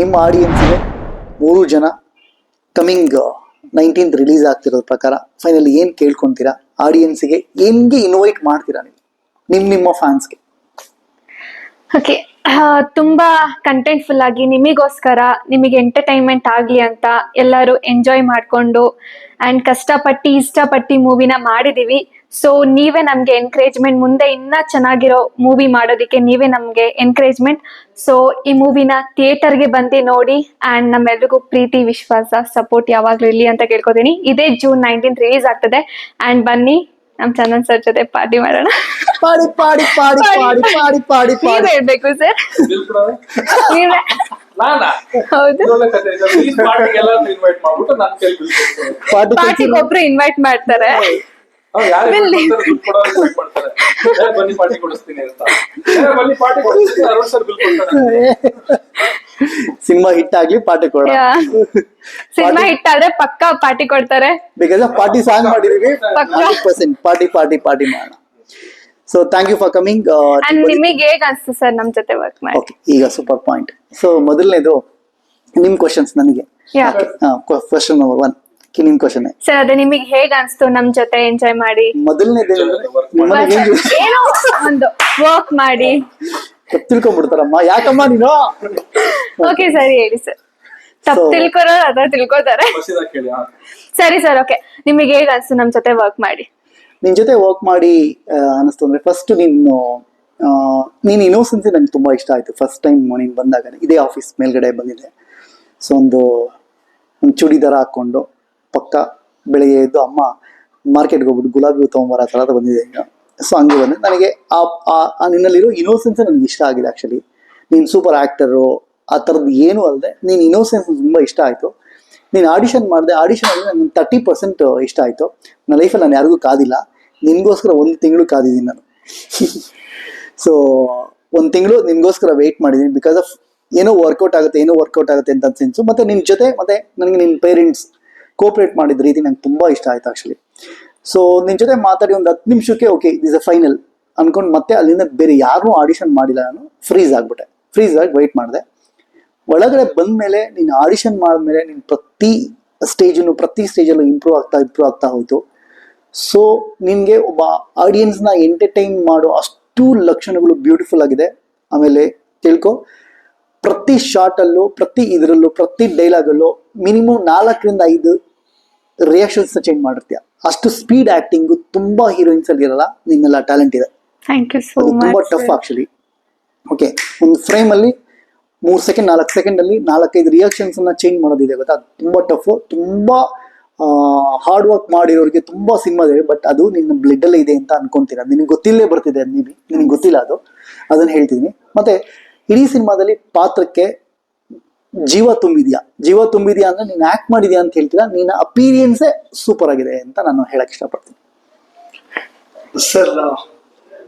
ನಿಮ್ಮ ಆಡಿಯನ್ಸ್ಗೆ ಮೂರು ಜನ ಕಮಿಂಗ್ ನೈನ್ಟೀನ್ತ್ ರಿಲೀಸ್ ಆಗ್ತಿರೋದ್ರ ಪ್ರಕಾರ ಫೈನಲಿ ಏನು ಕೇಳ್ಕೊಂತೀರಾ? ಆಡಿಯನ್ಸ್ಗೆ ಹೆಂಗೆ ಇನ್ವೈಟ್ ಮಾಡ್ತೀರಾ ನೀವು? ನಿಮ್ಮ ನಿಮ್ಮ ಫ್ಯಾನ್ಸ್ಗೆ ಓಕೆ ತುಂಬಾ ಕಂಟೆಂಟ್ಫುಲ್ ಆಗಿ ನಿಮಗೋಸ್ಕರ ನಿಮಗೆ ಎಂಟರ್ಟೈನ್ಮೆಂಟ್ ಆಗಲಿ ಅಂತ ಎಲ್ಲರೂ ಎಂಜಾಯ್ ಮಾಡ್ಕೊಂಡು ಅಂಡ್ ಕಷ್ಟಪಟ್ಟು ಇಷ್ಟಪಟ್ಟು ಮೂವಿನ ಮಾಡಿದೀವಿ. ಸೊ ನೀವೇ ನಮ್ಗೆ ಎನ್ಕರೇಜ್ಮೆಂಟ್ ಮುಂದೆ ಇನ್ನ ಚೆನ್ನಾಗಿರೋ ಮೂವಿ ಮಾಡೋದಕ್ಕೆ ನೀವೇ ನಮ್ಗೆ ಎನ್ಕರೇಜ್ಮೆಂಟ್ ಸೊ ಈ ಮೂವಿನ ಥಿಯೇಟರ್ಗೆ ಬಂದು ನೋಡಿ ಅಂಡ್ ನಮ್ಮೆಲ್ರಿಗೂ ಪ್ರೀತಿ ವಿಶ್ವಾಸ ಸಪೋರ್ಟ್ ಯಾವಾಗ್ಲೂ ಇರ್ಲಿ ಅಂತ ಕೇಳ್ಕೊತೀನಿ. ಇದೇ ಜೂನ್ ನೈನ್ಟೀನ್ ರಿಲೀಸ್ ಆಗ್ತದೆ. ಅಂಡ್ ಬನ್ನಿ ನಮ್ ಚಂದನ್ ಸರ್ ಜೊತೆ ಪಾರ್ಟಿ ಮಾಡೋಣ. ಪಾಡಿ ಪಾಡಿ ಪಾಡಿ ಪಾಡಿ ಪಾಡಿ ಪಾಡಿ ನೀವ್ ಪಾಡಿ ಹೇಳ್ಬೇಕು ಸರ್ ನೀವೇ. ಪಾರ್ಟಿಗೆ ಒಬ್ರು ಇನ್ವೈಟ್ ಮಾಡ್ತಾರೆ. ಬನ್ನಿ. invite ಮಾಡ್ತಾರೆ, ದುಡ್ಡು ಕೊಡೋರು invite ಮಾಡ್ತಾರೆ. ಏ, ಬನ್ನಿ ಪಾರ್ಟಿ ಕೊಡಿಸ್ತೀನಿ ಅಂತ. ಏ, ಬನ್ನಿ ಪಾರ್ಟಿ ಕೊಡಿಸ್ತೀನಿ ಅರುಣ್ ಸರ್ ಬಿಲ್ ಕೊಡ್ತಾರೆ ಸಿನಿಮಾ ಹಿಟ್ ಆಗ್ಲಿ ಪಾರ್ಟಿ ಕೊಡ ಸಿನಿಮಾ ಹಿಟ್ ಆದ್ರೆ ಪಕ್ಕ ಪಾರ್ಟಿ ಕೊಡ್ತಾರೆ. ಬಿಕಾಸ್ ಪಾರ್ಟಿ ಸಾಂಗ್ ಮಾಡಿದೀವಿ. ಪಕ್ಕ. ಪರ್ಸೆಂಟ್ ಪಾರ್ಟಿ ಪಾರ್ಟಿ ಪಾರ್ಟಿ ಮಾಡೋಣ. So thank you for coming and ನಿಮಗೆ ಹೇಗ್ ಅನ್ಸ್ತು ಸರ್ ನಮ್ ಜೊತೆ ವರ್ಕ್ ಮಾಡಿ? ಈಗ ಸೂಪರ್ ಪಾಯಿಂಟ್ ಸೊ ಮೊದಲನೇದು ನಿಮ್ ಕ್ವಶನ್ಸ್ ನನಗೆ. ಕ್ವಶನ್ ನಂಬರ್ ಒನ್ ನಿಮ್ ಕ್ವಶನ್ ಸರ್ ಅದೇ ನಿಮಗೆ ಹೇಗ್ ಅನ್ಸ್ತು? ನಮ್ ಜೊತೆ ಎಂಜಾಯ್ ಮಾಡಿ. ಮೊದಲನೇ ಏನೋ ಒಂದು ವರ್ಕ್ ಮಾಡಿ. ತಿಳ್ಕೊಂಡ್ಬಿಡ್ತಾರಮ್ಮ. ಯಾಕಮ್ಮ ನೀನು? ಓಕೆ ಸರಿ ಹೇಳಿ ಸರ್ ತಪ್ಪು ತಿಳ್ಕೊರೋ ಅದ ತಿಳ್ಕೊತಾರೆ. ಸರಿ ಸರ್ ಓಕೆ ನಿಮಗೆ ಹೇಗ್ ಅನ್ಸ್ತು ನಮ್ ಜೊತೆ ವರ್ಕ್ ಮಾಡಿ? ನಿನ್ ಜೊತೆ ವರ್ಕ್ ಮಾಡಿ ಅನಿಸ್ತು ಅಂದ್ರೆ ಫಸ್ಟ್ ನೀನು ಆ, ನೀನ್ ಇನ್ನೋಸೆನ್ಸಿ ನಂಗೆ ತುಂಬಾ ಇಷ್ಟ ಆಯ್ತು. ಫಸ್ಟ್ ಟೈಮ್ ನೀನ್ ಬಂದಾಗ ಇದೇ ಆಫೀಸ್ ಮೇಲ್ಗಡೆ ಬಂದಿದೆ. ಸೊ ಒಂದು ಒಂದು ಚೂಡಿದಾರ ಹಾಕೊಂಡು ಪಕ್ಕ ಬೆಳಿಗ್ಗೆ ಎದ್ದು ಅಮ್ಮ ಮಾರ್ಕೆಟ್ಗೆ ಹೋಗ್ಬಿಟ್ಟು ಗುಲಾಬಿ ಹೂ ತೊಗೊಂಬರ ಆ ಥರದ ಬಂದಿದೆ ಸೊ ಹಂಗೆ ಬಂದೆ ನನಗೆ ಆ ನಿನ್ನಲ್ಲಿರೋ ಇನ್ನೋಸೆನ್ಸ್ ನನಗೆ ಇಷ್ಟ ಆಗಿದೆ ಆ್ಯಕ್ಚುಲಿ ನೀನು ಸೂಪರ್ ಆ್ಯಕ್ಟರು ಆ ಥರದ್ದು ಏನೂ ಅಲ್ಲದೆ ನೀನು ಇನ್ನೋಸೆನ್ಸ್ ತುಂಬ ಇಷ್ಟ ಆಯಿತು. ನೀನು ಆಡಿಷನ್ ಮಾಡಿದೆ ಆಡಿಷನ್ ಅಲ್ಲಿ ನನಗೆ ತರ್ಟಿ ಪರ್ಸೆಂಟ್ ಇಷ್ಟ ಆಯಿತು. ನನ್ನ ಲೈಫಲ್ಲಿ ನಾನು ಯಾರಿಗೂ ಕಾದಿಲ್ಲ. ನಿನಗೋಸ್ಕರ ಒಂದು ತಿಂಗಳು ಕಾದಿದ್ದೀನಿ ನಾನು. ಸೊ ಒಂದು ತಿಂಗಳು ನಿನಗೋಸ್ಕರ ವೆಯ್ಟ್ ಮಾಡಿದ್ದೀನಿ ಬಿಕಾಸ್ ಆಫ್ ಏನೋ ವರ್ಕೌಟ್ ಆಗುತ್ತೆ, ಏನೋ ವರ್ಕೌಟ್ ಆಗುತ್ತೆ ಅಂತ ಸೆನ್ಸು ಮತ್ತು ನಿನ್ನ ಜೊತೆ, ಮತ್ತು ನನಗೆ ನಿನ್ನ ಪೇರೆಂಟ್ಸ್ ಕೋಪ್ರೇಟ್ ಮಾಡಿದ ರೀತಿ ನಂಗೆ ತುಂಬ ಇಷ್ಟ ಆಯ್ತು ಆ್ಯಕ್ಚುಲಿ ಸೊ ನಿನ್ನ ಜೊತೆ ಮಾತಾಡಿ ಒಂದು ಹತ್ತು ನಿಮಿಷಕ್ಕೆ ಓಕೆ ಇಸ್ ಅ ಫೈನಲ್ ಅನ್ಕೊಂಡು ಮತ್ತೆ ಅಲ್ಲಿಂದ ಬೇರೆ ಯಾರೂ ಆಡಿಷನ್ ಮಾಡಿಲ್ಲ ನಾನು. ಫ್ರೀಸ್ ಆಗ್ಬಿಟ್ಟೆ. ಫ್ರೀಸ್ ಆಗಿ ವೆಯ್ಟ್ ಮಾಡಿದೆ. ಒಳಗಡೆ ಬಂದ್ಮೇಲೆ ನೀನು ಆಡಿಷನ್ ಮಾಡಿದ್ಮೇಲೆ ನೀನು ಪ್ರತಿ ಸ್ಟೇಜನ್ನು ಪ್ರತಿ ಸ್ಟೇಜಲ್ಲೂ ಇಂಪ್ರೂವ್ ಆಗ್ತಾ ಇಂಪ್ರೂವ್ ಆಗ್ತಾ ಹೋಯ್ತು. ಸೊ ನಿನಗೆ ಒಬ್ಬ ಆಡಿಯನ್ಸ್ನ ಎಂಟರ್ಟೈನ್ ಮಾಡೋ ಅಷ್ಟು ಲಕ್ಷಣಗಳು ಬ್ಯೂಟಿಫುಲ್ ಆಗಿದೆ. ಆಮೇಲೆ ತಿಳ್ಕೊ, ಪ್ರತಿ ಶಾರ್ಟಲ್ಲೂ ಪ್ರತಿ ಇದರಲ್ಲೂ, ಪ್ರತಿ ಡೈಲಾಗಲ್ಲೂ ಮಿನಿಮಮ್ ನಾಲ್ಕರಿಂದ ಐದು ರಿಯಾಕ್ಷನ್ಸ್ ಚೇಂಜ್ ಮಾಡಿರ್ತೀಯ. ಅಷ್ಟು ಸ್ಪೀಡ್ ಆಕ್ಟಿಂಗ್ ತುಂಬಾ ಹೀರೋಯಿನ್ಸ್ ಅಲ್ಲಿ ಇರಲ್ಲ ನಿಮ್ಮೆಲ್ಲ ಟ್ಯಾಲೆಂಟ್ ಇದೆ. ಥ್ಯಾಂಕ್ ಯು ಸೋ ಅದು ತುಂಬಾ ಮಚ್ ಟಫ್ ಆಕ್ಚುಲಿ ಓಕೆ ಒಂದು ಫ್ರೇಮ್ ಅಲ್ಲಿ ಮೂರ್ ಸೆಕೆಂಡ್ ನಾಲ್ಕು ಸೆಕೆಂಡ್ ಅಲ್ಲಿ ನಾಲ್ಕೈದು ರಿಯಾಕ್ಷನ್ಸ್ ಅನ್ನ ಚೇಂಜ್ ಮಾಡೋದಿದೆ ಗೊತ್ತಾ? ಅದು ತುಂಬಾ ಟಫ್ ತುಂಬಾ ಹಾರ್ಡ್ ವರ್ಕ್ ಮಾಡಿರೋರಿಗೆ ತುಂಬಾ ಸಿನಿಮಾ ಇದೆ ಬಟ್ ಅದು ನಿನ್ನ ಬ್ಲಡ್ ಅಲ್ಲೇ ಇದೆ ಅಂತ ಅನ್ಕೊಂತೀರ. ನಿನಗೆ ಗೊತ್ತಿಲ್ಲೇ ಬರ್ತಿದೆ ಮೇ ಬಿ ನಿನಗೆ ಗೊತ್ತಿಲ್ಲ ಅದು. ಅದನ್ನ ಹೇಳ್ತಿದ್ದೀನಿ ಮತ್ತೆ ಇಡೀ ಸಿನಿಮಾದಲ್ಲಿ ಪಾತ್ರಕ್ಕೆ ಜೀವ ತುಂಬಿದ್ಯಾ? ಜೀವ ತುಂಬಿದ್ಯಾ ಅಂದ್ರೆ ನೀನು ಆಕ್ಟ್ ಮಾಡಿದ್ಯಾ ಅಂತ ಹೇಳ್ತೀರಾ? ನಿನ್ನ ಅಪೀರಿಯನ್ಸೇ ಸೂಪರ್ ಆಗಿದೆ ಅಂತ ನಾನು ಹೇಳಕ್ ಇಷ್ಟಪಡ್ತೀನಿ. ಸರ್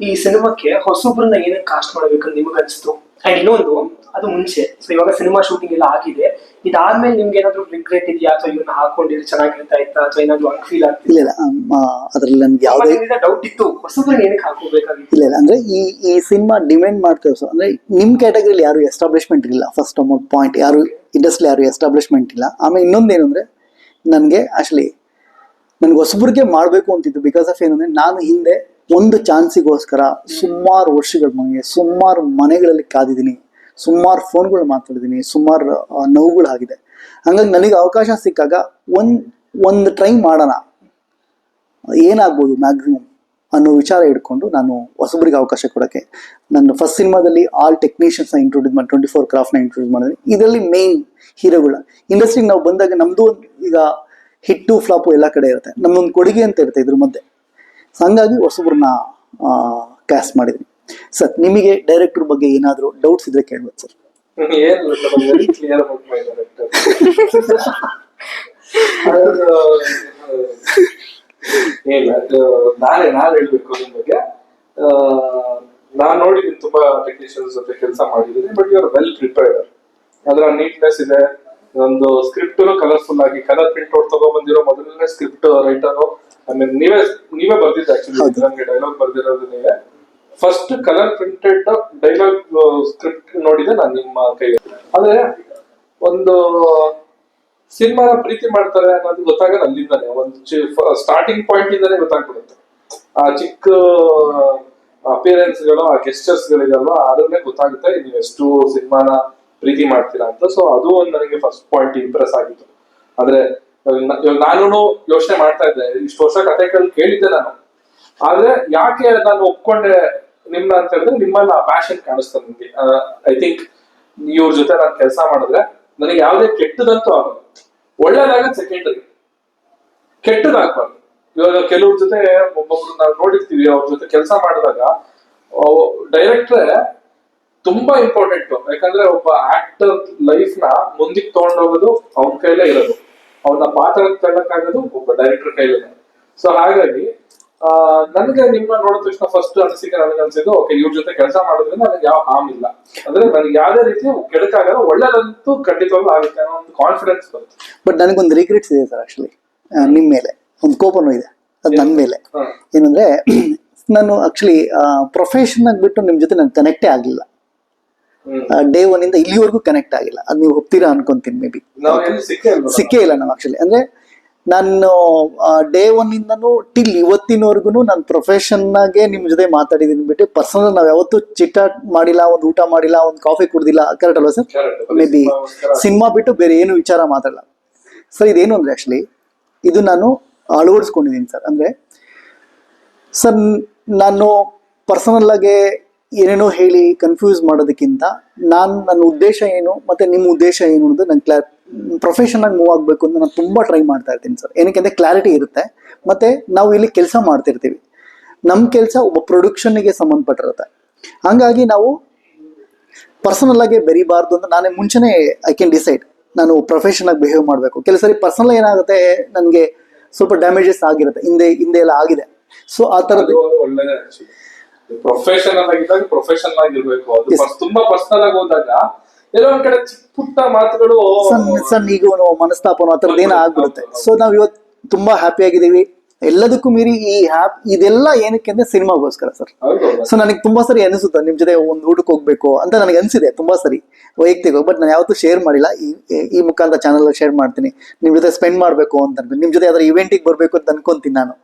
ಈ ಸಿನಿಮಾಕ್ಕೆ ಹೊಸೊಬ್ಬರನ್ನ ಏನಕ್ಕೆ ಕಾಸ್ಟ್ ಮಾಡ್ಬೇಕಂತ ನಿಮಗೆ ಅನಿಸ್ತು ಅಂಡ್ ಇನ್ನೊಂದು ಅದು ಮುಂಚೆ. ಸೊ ಇವಾಗ ಸಿನಿಮಾ ಶೂಟಿಂಗ್ ಎಲ್ಲ ಆಗಿದೆ. ಇದಾದ್ಮೇಲೆ ನಿಮ್ಗೆ ಏನಾದ್ರು ರಿಗ್ರೆಟ್ ಇದೆಯಾ? ಅಥವಾ ಇವನ್ನ ಹಾಕೊಂಡಿದ್ರೆ ಚೆನ್ನಾಗಿರ್ತಾ ಇತ್ತಾ? ಅಥವಾ ಏನಾದ್ರು ಅಂಕ್ ಫೀಲ್ ಆಗ್ತಿಲ್ಲ ಇಲ್ಲ. ಅದ್ರಲ್ಲಿ ನನ್ಗೆ ಯಾವುದೇ ಡೌಟ್ ಇತ್ತು. ಹೊಸದ್ರಲ್ಲಿ ಏನಕ್ಕೆ ಹಾಕೋಬೇಕಾಗಿತ್ತು? ಇಲ್ಲ ಇಲ್ಲ. ಅಂದ್ರೆ ಈ ಈ ಸಿನಿಮಾ ಡಿಮ್ಯಾಂಡ್ ಮಾಡ್ತೇವೆ ಸೊ ಅಂದ್ರೆ ನಿಮ್ ಕ್ಯಾಟಗರಿಲಿ ಯಾರು ಎಸ್ಟಾಬ್ಲಿಷ್ಮೆಂಟ್ ಇಲ್ಲ. ಫಸ್ಟ್ ಅಮೌಂಟ್ ಪಾಯಿಂಟ್ ಯಾರು ಇಂಡಸ್ಟ್ರಿ ಯಾರು ಎಸ್ಟಾಬ್ಲಿಷ್ಮೆಂಟ್ ಇಲ್ಲ. ಆಮೇಲೆ ಇನ್ನೊಂದೇನು ಅಂದ್ರೆ ನನಗೆ ಆಕ್ಚುಲಿ ನನ್ಗೆ ಹೊಸಬ್ರಿಗೆ ಮಾಡಬೇಕು ಅಂತಿತ್ತು ಬಿಕಾಸ್ ಆಫ್ ಏನಂದ್ರೆ ನಾನು ಹಿಂದೆ ಒಂದು ಚಾನ್ಸಿಗೋಸ್ಕರ ಸುಮಾರು ವರ್ಷಗಳ ಮನೆಗೆ ಸುಮಾರು ಮನೆಗಳಲ್ಲಿ ಕಾದಿದ್ದೀನಿ. ಸುಮಾರು ಫೋನ್ಗಳು ಮಾತಾಡಿದ್ದೀನಿ ಸುಮಾರು ನೋವುಗಳಾಗಿದೆ. ಹಂಗಾಗಿ ನನಗೆ ಅವಕಾಶ ಸಿಕ್ಕಾಗ ಒಂದ್, ಒಂದು ಟ್ರೈ ಮಾಡೋಣ. ಏನಾಗ್ಬೋದು ಮ್ಯಾಕ್ಸಿಮಮ್ ಅನ್ನೋ ವಿಚಾರ ಇಟ್ಕೊಂಡು ನಾನು ಹೊಸಬ್ರಿಗೆ ಅವಕಾಶ ಕೊಡೋಕ್ಕೆ ನನ್ನ ಫಸ್ಟ್ ಸಿನಿಮಾದಲ್ಲಿ ಆಲ್ ಟೆಕ್ನಿಷಿಯನ್ಸ್ನ ಇಂಟ್ರೊಡ್ಯೂಸ್ ಮಾಡಿ ಟ್ವೆಂಟಿ ಫೋರ್ ಕ್ರಾಫ್ಟ್ನ ಇಂಟ್ರೊಡ್ಯೂಸ್ ಮಾಡಿದೆ ಇದರಲ್ಲಿ ಮೇನ್ ಹೀರೋಗಳ ಇಂಡಸ್ಟ್ರಿಗೆ ನಾವು ಬಂದಾಗ ನಮ್ಮದು ಒಂದು ಈಗ ಹಿಟ್ಟು ಫ್ಲಾಪು ಎಲ್ಲ ಕಡೆ ಇರುತ್ತೆ. ನಮ್ಮದೊಂದು ಕೊಡುಗೆ ಅಂತ ಇರುತ್ತೆ ಇದ್ರ ಮಧ್ಯೆ. ಹಾಗಾಗಿ ಹಂಗಾಗಿ ಹೊಸಬ್ರನ್ನ ಕ್ಯಾಸ್ಟ್ ಮಾಡಿದ್ವಿ ಸರ್ ನಿಮಗೆ ಡೈರೆಕ್ಟರ್ ಬಗ್ಗೆ ಏನಾದರೂ ಡೌಟ್ಸ್ ಇದ್ರೆ ಕೇಳ್ಬೋದು ಸರ್. ಇಲ್ಲ ಅದು ನಾನೇ ಹೇಳ್ಬೇಕು ನಿಮ್ ಬಗ್ಗೆ. ನಾನ್ ನೋಡಿದ್ದೀನಿ ತುಂಬಾ ಟೆಕ್ನಿಷಿಯನ್ಸ್ ಜೊತೆ ಕೆಲಸ ಮಾಡಿದ್ದೀನಿ but you are well prepared ಅದರ ನೀಟ್ನೆಸ್ ಇದೆ. ಒಂದು ಸ್ಕ್ರಿಪ್ಟ್ ಕಲರ್ಫುಲ್ ಆಗಿ ಕಲರ್ ಪ್ರಿಂಟ್ ಔಟ್ ತಗೊಂಡ್ಬಂದಿರೋ ಮೊದಲನೇ ಸ್ಕ್ರಿಪ್ಟ್ ರೈಟರ್ ಐ ಮೀನ್ ನೀವೇ ನೀವೇ ಬರ್ದಿದ್ದೆ ಆಕ್ಚುಲಿ. ಡೈಲಾಗ್ ಬರ್ದಿರೋದು ನೀವೇ first colour printed dialogue script ನೋಡಿದೆ ನಾನು ನಿಮ್ಮ ಕೈಯಲ್ಲಿ ಆದ್ರೆ ಒಂದು ಸಿನಿಮಾನ ಪ್ರೀತಿ ಮಾಡ್ತಾರೆ ಅನ್ನೋದು ಗೊತ್ತಾಗೋದು ಅಲ್ಲಿಂದಾನೆ. ಒಂದು ಸ್ಟಾರ್ಟಿಂಗ್ ಪಾಯಿಂಟ್ ಇಂದಾನೆ ಗೊತ್ತಾಗ್ಬಿಡುತ್ತೆ. ಆ ಚಿಕ್ಕ ಅಪಿಯರೆನ್ಸ್ಗಳು ಆ ಗೆಸ್ಟರ್ಸ್ ಅದನ್ನೇ ಗೊತ್ತಾಗುತ್ತೆ ನೀವು ಎಷ್ಟು ಸಿನಿಮಾನ ಪ್ರೀತಿ ಮಾಡ್ತೀರಾ ಅಂತ. ಸೊ ಅದು ಒಂದು ನನಗೆ ಫಸ್ಟ್ ಪಾಯಿಂಟ್ ಇಂಪ್ರೆಸ್ ಆಗಿತ್ತು. ಅಂದ್ರೆ ನಾನು ಯೋಚನೆ ಮಾಡ್ತಾ ಇದ್ದೆ. ಇಷ್ಟು ವರ್ಷ ಕಥೆಗಳು ಕೇಳಿದ್ದೆ ನಾನು. ಆದ್ರೆ ಯಾಕೆ ನಾನು ಒಪ್ಕೊಂಡೆ ನಿಮ್ನ ಅಂತ ಹೇಳಿದ್ರೆ ನಿಮ್ಮನ್ನ ಪ್ಯಾಷನ್ ಕಾಣಿಸ್ತದೆ ನಿಮಗೆ. ಐ ಥಿಂಕ್ ಇವ್ರ ಜೊತೆ ನಾನು ಕೆಲಸ ಮಾಡಿದ್ರೆ ನನಗೆ ಯಾವುದೇ ಕೆಟ್ಟದಂತೂ ಆಗಲ್ಲ. ಒಳ್ಳೇದಾಗದ್ ಸೆಕೆಂಡರಿ ಕೆಟ್ಟದಾಗ್ಬಾರ್ದು. ಇವಾಗ ಕೆಲವ್ರ ಜೊತೆ ಒಬ್ಬೊಬ್ರು ನಾವು ನೋಡಿರ್ತೀವಿ, ಅವ್ರ ಜೊತೆ ಕೆಲಸ ಮಾಡಿದಾಗ ಡೈರೆಕ್ಟ್ರೆ ತುಂಬಾ ಇಂಪಾರ್ಟೆಂಟ್ ಯಾಕಂದ್ರೆ ಒಬ್ಬ ಆಕ್ಟರ್ ಲೈಫ್ನ ಮುಂದಕ್ಕೆ ತಗೊಂಡೋಗೋದು ಅವನ ಕೈಲೇ ಇರೋದು. ಅವನ ಪಾತ್ರ ತಗೊಳಕ್ಕಾಗೋದು ಒಬ್ಬ ಡೈರೆಕ್ಟರ್ ಕೈಲೇ. ಸೊ ಹಾಗಾಗಿ ನನಗೆ ನಿಮ್ಮ ನೋಡಿದ ತಕ್ಷಣ ಫಸ್ಟ್ ಅನಿಸಿಕೆ ನನಗೆ ಅನ್ಸಿದ್ದು ಓಕೆ ಇವ್ರ ಜೊತೆ ಕೆಲಸ ಮಾಡೋದ್ರಿಂದ ನನಗೆ ಯಾವ ಹಾಮ್ ಇಲ್ಲ. ಅಂದ್ರೆ ನನಗೆ ಯಾವ್ದೇ ರೀತಿ ಕೆಡಕಾಗಲ್ಲ ಒಳ್ಳೇದಂತೂ ಖಂಡಿತವಾಗ್ಲೂ ಆಗುತ್ತೆ ಅನ್ನೋ ಒಂದು ಕಾನ್ಫಿಡೆನ್ಸ್ ಬರುತ್ತೆ. ಬಟ್ ನನಗೊಂದು ರಿಗ್ರೆಟ್ಸ್ ಇದೆ ಸರ್ ಆಕ್ಚುಲಿ ನಿಮ್ಮ ಮೇಲೆ. ಒಂದು ಕೋಪನೂ ಇದೆ. ಅದು ನನ್ನ ಮೇಲೆ. ಏನಂದ್ರೆ ನಾನು ಆಕ್ಚುಲಿ ಪ್ರೊಫೆಷನ್ ಆಗ್ಬಿಟ್ಟು ನಿಮ್ಮ ಜೊತೆ ನಾನು ಕನೆಕ್ಟೇ ಆಗಿಲ್ಲ. ಹ್ಮ್. ಡೇ ಒನ್ ಇಂದ ಇಲ್ಲಿವರೆಗೂ ಕನೆಕ್ಟ್ ಆಗಿಲ್ಲ. ಅದು ನೀವು ಒಪ್ತೀರಾ ಅನ್ಕೊಂತೀನಿ ಮೇ ಬಿ? ಸಿಕ್ಕೇ ಇಲ್ಲ. ನಾವು ಆಕ್ಚುಲಿ ಅಂದ್ರೆ ನಾನು ಡೇ ಒನ್ ಇಂದನು ಟಿಲ್ ಇವತ್ತಿನವರೆಗೂ ನಾನು ಪ್ರೊಫೆಷನ್ನಾಗೆ ನಿಮ್ಮ ಜೊತೆ ಮಾತಾಡಿದ್ದೀನಿ ಬಿಟ್ಟು ಪರ್ಸನಲ್ ನಾವು ಯಾವತ್ತೂ ಚಿಟ್ಟ ಮಾಡಿಲ್ಲ ಒಂದು ಊಟ ಮಾಡಿಲ್ಲ ಒಂದು ಕಾಫಿ ಕುಡ್ದಿಲ್ಲ ಕರೆಕ್ಟ್ ಅಲ್ವಾ ಸರ್. Maybe. ಸಿನಿಮಾ ಬಿಟ್ಟು ಬೇರೆ ಏನು ವಿಚಾರ ಮಾತಾಡಲ್ಲ ಸರ್ ಇದೇನು ಅಂದ್ರೆ ಆಕ್ಚುಲಿ ಇದು ನಾನು ಅಳವಡಿಸ್ಕೊಂಡಿದ್ದೀನಿ ಸರ್ ಅಂದ್ರೆ ಸರ್ ನಾನು ಪರ್ಸನಲ್ ಆಗಿ ಏನೇನೋ ಹೇಳಿ ಕನ್ಫ್ಯೂಸ್ ಮಾಡೋದಕ್ಕಿಂತ ನಾನು ನನ್ನ ಉದ್ದೇಶ ಏನು ಮತ್ತೆ ನಿಮ್ಮ ಉದ್ದೇಶ ಏನು ಅನ್ನೋದು ನಂಗೆ ಕ್ಲಾ ಪ್ರೊಫೆಷನ್ ಆಗಿ ಮೂವ್ ಆಗಬೇಕು ಅಂತ ನಾನು ತುಂಬ ಟ್ರೈ ಮಾಡ್ತಾ ಇರ್ತೀನಿ ಸರ್ ಏನಕ್ಕೆ ಅಂದರೆ ಕ್ಲಾರಿಟಿ ಇರುತ್ತೆ. ಮತ್ತೆ ನಾವು ಇಲ್ಲಿ ಕೆಲಸ ಮಾಡ್ತಿರ್ತೀವಿ. ನಮ್ಮ ಕೆಲಸ ಒಬ್ಬ ಪ್ರೊಡಕ್ಷನ್ಗೆ ಸಂಬಂಧಪಟ್ಟಿರುತ್ತೆ. ಹಂಗಾಗಿ ನಾವು ಪರ್ಸನಲ್ ಆಗಿ ಬೆರಿಬಾರ್ದು ಅಂತ ನಾನೇ ಮುಂಚೆನೇ ಐ ಕ್ಯಾನ್ ಡಿಸೈಡ್ ನಾನು ಪ್ರೊಫೆಷನ್ ಆಗಿ ಬಿಹೇವ್ ಮಾಡಬೇಕು. ಕೆಲವು ಸರಿ ಪರ್ಸನಲ್ ಏನಾಗುತ್ತೆ ನನಗೆ ಸ್ವಲ್ಪ ಡ್ಯಾಮೇಜಸ್ ಆಗಿರುತ್ತೆ. ಹಿಂದೆ ಹಿಂದೆ ಎಲ್ಲ ಆಗಿದೆ. ಸೊ ಆ ಥರದ್ದು ಪ್ರೊಫೆಷನಲ್ ಆಗಿದ್ದಾಗ ಪ್ರೊಫೆಷನಲ್ ಆಗಿರ್ಬೇಕು. ಅದು. ತುಂಬಾ ಪರ್ಸನಲ್ ಆಗಿ ಹೋದಾಗ ಒಂದ್ ಕಡೆ ಚಿಕ್ಕ ಪುಟ್ಟ ಮಾತುಗಳು ಸಣ್ಣ ಸಣ್ಣ ಈಗ ಮನಸ್ತಾಪನೋ ಆ ಥರದ್ದು ಏನೋ ಆಗ್ಬಿಡುತ್ತೆ? ಸೊ ನಾವ್ ಇವತ್ತು ತುಂಬಾ ಹ್ಯಾಪಿ ಆಗಿದ್ದೀವಿ. ಎಲ್ಲದಕ್ಕೂ ಮೀರಿ ಈ ಹ್ಯಾಪ್ ಇದೆಲ್ಲ ಏನಕ್ಕೆ ಅಂದ್ರೆ ಸಿನಿಮಾಗೋಸ್ಕರ ಸರ್. ಸೊ ನನಗೆ ತುಂಬಾ ಸರಿ ಅನಿಸುತ್ತೆ ನಿಮ್ ಜೊತೆ ಒಂದು ಊಟಕ್ಕೆ ಹೋಗ್ಬೇಕು ಅಂತ ನನಗೆ ಅನ್ಸಿದೆ ತುಂಬಾ ಸರಿ. ವೈಯಕ್ತಿಕ ಬಟ್ ನಾನು ಯಾವತ್ತೂ ಶೇರ್ ಮಾಡಿಲ್ಲ. ಈ ಈ ಮುಖಾಂತರ ಚಾನಲ್ ಶೇರ್ ಮಾಡ್ತೀನಿ. ನಿಮ್ ಜೊತೆ ಸ್ಪೆಂಡ್ ಮಾಡ್ಬೇಕು ಅಂತ ಅನ್ಕೊಂಡು ನಿಮ್ ಜೊತೆ ಯಾವ್ದಾರ ಇವೆಂಟಿಗೆ ಬರ್ಬೇಕು ಅಂತ ಅನ್ಕೊಂತೀನಿ ನಾನು.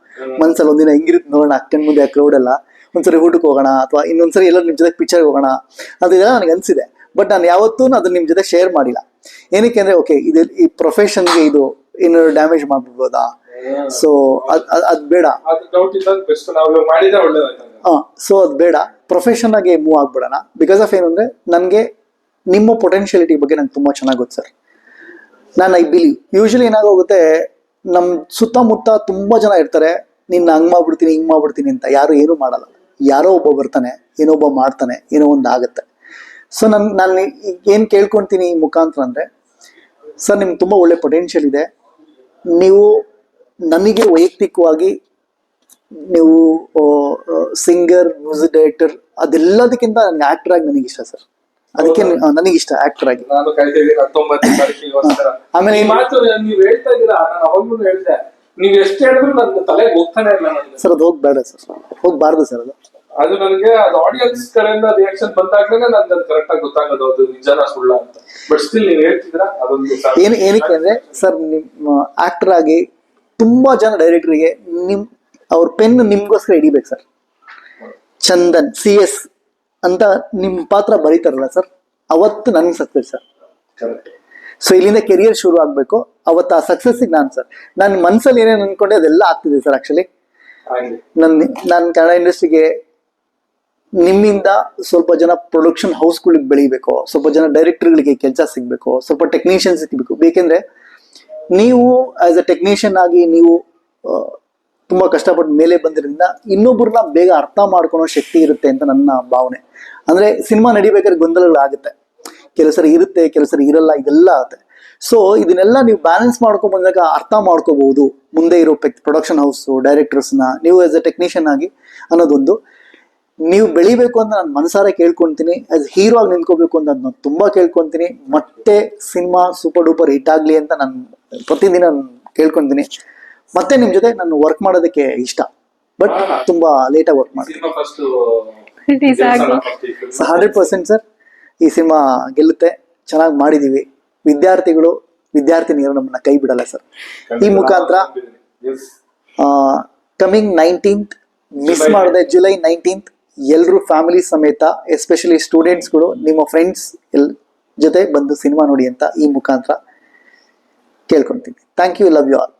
ಮನ್ಸಲ್ಲಿ ಒಂದಿನ ಹೆಂಗಿರುತ್ತೆ ನೋಡೋಣ ಅಕ್ಕನ್ ಮುಂದೆ ಕ್ರೌಡ್ ಎಲ್ಲ. ಒಂದ್ಸರಿ ಊಟಕ್ಕೆ ಹೋಗೋಣ ಅಥವಾ ಇನ್ನೊಂದ್ಸರಿ ಎಲ್ಲರೂ ನಿಮ್ ಜೊತೆ ಪಿಕ್ಚರ್ಗೆ ಹೋಗೋಣ. ಅದೆಲ್ಲ ನನಗೆ ಅನ್ಸಿದೆ. ಬಟ್ ನಾನು ಯಾವತ್ತೂ ಅದನ್ನ ನಿಮ್ಮ ಜೊತೆ ಶೇರ್ ಮಾಡಿಲ್ಲ. ಏನಕ್ಕೆ ಅಂದ್ರೆ ಓಕೆ ಇದು ಈ ಪ್ರೊಫೆಷನ್ಗೆ ಇದು ಏನಾದ್ರು ಡ್ಯಾಮೇಜ್ ಮಾಡ್ಬಿಡ್ಬೋದಾ? ಸೊ ಅದ್ ಬೇಡ. ಸೊ ಅದು ಬೇಡ. ಪ್ರೊಫೆಷನ್ ಆಗಿ ಮೂವ್ ಆಗ್ಬಿಡೋಣ. ಬಿಕಾಸ್ ಆಫ್ ಏನು ನನ್ಗೆ ನನಗೆ ನಿಮ್ಮ ಪೊಟೆನ್ಶಿಯಾಲಿಟಿ ಬಗ್ಗೆ ನಂಗೆ ತುಂಬಾ ಚೆನ್ನಾಗಿ ಗೊತ್ತು ಸರ್ ನಾನು ಐ ಬಿಲೀವ್ ಯೂಶಲಿ ಏನಾಗೋಗುತ್ತೆ ನಮ್ಮ ಸುತ್ತಮುತ್ತ ತುಂಬಾ ಜನ ಇರ್ತಾರೆ ನಿನ್ನ ಹಂಗ್ ಮಾಡ್ಬಿಡ್ತೀನಿ ಹಿಂಗ್ ಮಾಡ್ಬಿಡ್ತೀನಿ ಅಂತ. ಯಾರು ಏನೂ ಮಾಡಲ್ಲ. ಯಾರೋ ಒಬ್ಬ ಬರ್ತಾನೆ ಏನೋ ಒಬ್ಬ ಮಾಡ್ತಾನೆ ಏನೋ ಒಂದು ಆಗುತ್ತೆ. ಸೊ ನನ್ ನಾನು ಏನು ಕೇಳ್ಕೊಳ್ತೀನಿ ಈ ಮುಖಾಂತರ ಅಂದ್ರೆ ಸರ್ ನಿಮ್ಗೆ ತುಂಬಾ ಒಳ್ಳೆ ಪೊಟೆನ್ಷಿಯಲ್ ಇದೆ. ನೀವು ನನಗೆ ವೈಯಕ್ತಿಕವಾಗಿ ನೀವು ಸಿಂಗರ್ ಮ್ಯೂಸಿಕ್ ಡೈರೆಕ್ಟರ್ ಅದೆಲ್ಲದಕ್ಕಿಂತ ನನಗೆ ಆಕ್ಟರ್ ಆಗಿ ನನಗೆ ಇಷ್ಟ ಸರ್. ಅದಕ್ಕೆ ನನಗೆ ಇಷ್ಟ ಆಕ್ಟರ್ ಆಗಿ. ಆಮೇಲೆ ನೀವ್ ಹೇಳ್ತಾ ಇದ್ದೀರಾ? ನಾನು ಅವಾಗ್ಲೂ ಹೇಳ್ದೆ ನೀವ್ ಎಷ್ಟು ಹೇಳಿದ್ರು ನನ್ನ ತಲೆಗೆ ಹೋಗ್ತಾನೆ ಇಲ್ಲ ಸರ್ ಅದು ಹೋಗ್ಬೇಡ ಸರ್. ಹೋಗ್ಬಾರ್ದು ಸರ್ ಅದು. ಅದು ನನಗೆ ಅದು ಆಡಿಯನ್ಸ್ ಕಡೆಯಿಂದ ರಿಯಾಕ್ಷನ್ ಬಂದಾಗ್ಲೇ ನನ್ಗೆ ಕರೆಕ್ಟ್ ಆಗಿ ಗೊತ್ತಾಗೋದು ಅದು ನಿಜನ ಸುಳ್ಳ ಅಂತ. ಬಟ್ ಸ್ಟಿಲ್ ನೀವು ಹೇಳ್ತಿದ್ರ ಅದೊಂದು ಏನು ಏನಕ್ಕೆ ಅಂದ್ರೆ ಸರ್ ನಿಮ್ಮ ಆಕ್ಟರ್ ಆಗಿ ತುಂಬಾ ಜನ ಡೈರೆಕ್ಟರ್ಗೆ ನಿಮ್ ಅವ್ರ ಪೆನ್ ನಿಮ್ಗೋಸ್ಕರ ಹಿಡಿಬೇಕು ಸರ್ ಚಂದನ್ ಸಿ ಎಸ್ ಅಂತ ನಿಮ್ಮ ಪಾತ್ರ ಬರೀತಾರಲ್ಲ ಸರ್ ಅವತ್ತು ನನಗೆ ಸಕ್ಸಸ್ ಸರ್. ಸೊ ಇಲ್ಲಿಂದ ಕೆರಿಯರ್ ಶುರು ಆಗಬೇಕು. ಅವತ್ತು ಆ ಸಕ್ಸಸ್ಸಿಗೆ ನಾನು ಸರ್ ನನ್ನ ಮನಸ್ಸಲ್ಲಿ ಏನೇನು ಅನ್ಕೊಂಡೆ ಅದೆಲ್ಲ ಆಗ್ತಿದೆ ಸರ್ ಆಕ್ಚುಲಿ ನನ್ನ ನಾನು ಕನ್ನಡ ಇಂಡಸ್ಟ್ರಿಗೆ ನಿಮ್ಮಿಂದ ಸ್ವಲ್ಪ ಜನ ಪ್ರೊಡಕ್ಷನ್ ಹೌಸ್ಗಳಿಗೆ ಬೆಳಿಬೇಕು, ಸ್ವಲ್ಪ ಜನ ಡೈರೆಕ್ಟರ್ಗಳಿಗೆ ಕೆಲಸ ಸಿಗಬೇಕು, ಸ್ವಲ್ಪ ಟೆಕ್ನಿಷಿಯನ್ ಸಿಗಬೇಕು. ಬೇಕೆಂದ್ರೆ ನೀವು ಆಸ್ ಅ ಟೆಕ್ನಿಷಿಯನ್ ಆಗಿ ನೀವು ತುಂಬ ಕಷ್ಟಪಟ್ಟು ಮೇಲೆ ಬಂದಿರೋದ್ರಿಂದ ಇನ್ನೊಬ್ಬರನ್ನ ಬೇಗ ಅರ್ಥ ಮಾಡ್ಕೊಳೋ ಶಕ್ತಿ ಇರುತ್ತೆ ಅಂತ ನನ್ನ ಭಾವನೆ. ಅಂದ್ರೆ ಸಿನಿಮಾ ನಡಿಬೇಕಾದ್ರೆ ಗೊಂದಲಗಳಾಗುತ್ತೆ ಸರಿ ಇರುತ್ತೆ ಕೆಲಸ ಇರಲ್ಲ, ಇದೆಲ್ಲ ಆಗುತ್ತೆ. ಸೊ ಇದನ್ನೆಲ್ಲ ನೀವು ಬ್ಯಾಲೆನ್ಸ್ ಮಾಡ್ಕೊಂಡ್ ಬಂದಾಗ ಅರ್ಥ ಮಾಡ್ಕೋಬಹುದು. ಮುಂದೆ ಇರೋ ಪ್ರೊಡಕ್ಷನ್ ಹೌಸ್ ಡೈರೆಕ್ಟರ್ಸ್ನ ನೀವು ಆಸ್ ಎ ಟೆಕ್ನಿಷಿಯನ್ ಆಗಿ ಅನ್ನೋದೊಂದು. ನೀವು ಬೆಳಿಬೇಕು ಅಂತ ನಾನು ಮನಸಾರೆ ಕೇಳ್ಕೊಂತೀನಿ ಆಸ್ ಹೀರೋ ಆಗಿ ನಿಂತ್ಕೋಬೇಕು ಅಂತ ನಾನು ತುಂಬಾ ಕೇಳ್ಕೊಂತೀನಿ ಮತ್ತೆ ಸಿನಿಮಾ ಸೂಪರ್ ಡೂಪರ್ ಹಿಟ್ ಆಗ್ಲಿ ಅಂತ ನಾನು ಪ್ರತಿದಿನ ನಾನ್ ಕೇಳ್ಕೊಂತೀನಿ. ಮತ್ತೆ ನಿಮ್ ಜೊತೆ ನಾನು ವರ್ಕ್ ಮಾಡೋದಕ್ಕೆ ಇಷ್ಟ ಬಟ್ ತುಂಬಾ ಲೇಟಾಗಿ ವರ್ಕ್ ಮಾಡ್ತೀನಿ. ಹಂಡ್ರೆಡ್ ಪರ್ಸೆಂಟ್ ಸರ್ ಈ ಸಿನಿಮಾ ಗೆಲ್ಲುತ್ತೆ ಚೆನ್ನಾಗಿ ಮಾಡಿದೀವಿ. ವಿದ್ಯಾರ್ಥಿಗಳು ವಿದ್ಯಾರ್ಥಿನಿಯರು ನಮ್ಮನ್ನ ಕೈ ಬಿಡಲ್ಲ ಸರ್. ಈ ಮುಖಾಂತರ ಕಮಿಂಗ್ ನೈನ್ಟೀನ್ತ್ ಮಿಸ್ ಮಾಡಿದೆ ಮಾಡದೆ ಜುಲೈ ನೈನ್ಟೀನ್ತ್ ಎಲ್ಲರೂ ಫ್ಯಾಮಿಲಿ ಸಮೇತ ಎಸ್ಪೆಷಲಿ ಸ್ಟೂಡೆಂಟ್ಸ್ಗಳು ನಿಮ್ಮ ಫ್ರೆಂಡ್ಸ್ ಎಲ್, ಜೊತೆ ಬಂದು ಸಿನಿಮಾ ನೋಡಿ ಅಂತ ಈ ಮುಖಾಂತರ ಕೇಳ್ಕೊತೀನಿ. Thank you love you all